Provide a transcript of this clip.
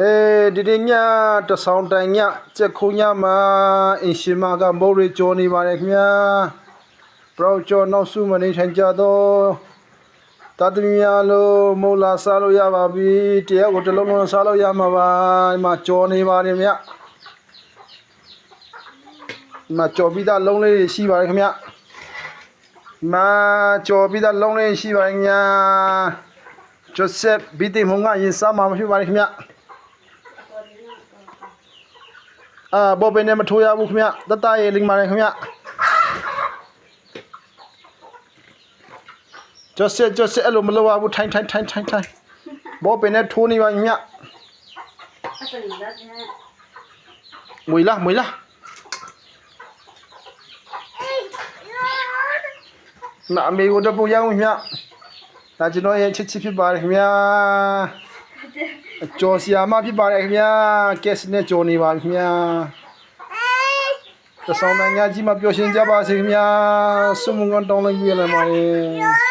အေးဒီဒီညတဆောင်တိုင်ညစက်ခုံညမှာအင်ရှင်မကမိုးရီကြောနေပါတယ်ခင်ဗျာပရောကျော်နောက်စုမနေထိုင်ကြတော့တတ်သမီးများလို့မိုးလာစားလို့ရပါပြီတရားကိုတစ်လုံးလုံးစားလို့ရမှာပါဒီမှာကြောနေပါတယ်ဗျာဒီမှာကြောပြီးသားလုံးလေးတွေရှိပါတယ်ခင်ဗျာဒီမှာကြောပြီးသားလုံးလေးရှိပါတယ်ခင်ဗျာဂျိုဆက်ဘီတီမုံကရင်စားမှာမဖြစ်ပါနဲ့ခင်ဗျာ အာဘောပင်နဲ့မထိုးရဘူးခင်ဗျတတရေလိမ့်ပါတယ်ခင်ဗျကျော်ဆက်ကျော်ဆက်အဲ့လိုမလုပ်ရဘူးထိုင်ထိုင်ထိုင်ထိုင်ထိုင်ဘောပင်နဲ့ထိုးနေပါခင်ဗျအဲ့ဒါလည်းလည်းမွေလားမွေလားနာအမေကိုတပူရအောင်ခင်ဗျဒါကျွန်တော်ရဲ့ချစ်ချစ်ဖြစ်ပါတယ်ခင်ဗျ ကြော်စီယာမဖြစ်ပါတယ်ခင်ဗျကက်စနဲ့ကြော်နေပါခင်ဗျတဆောင်နိုင်ငံကြီးမှာပျော်ရွှင်ကြပါစေခင်ဗျဆုမွန်ကောင်းတောင်းလိုက်ပြရလာပါလေ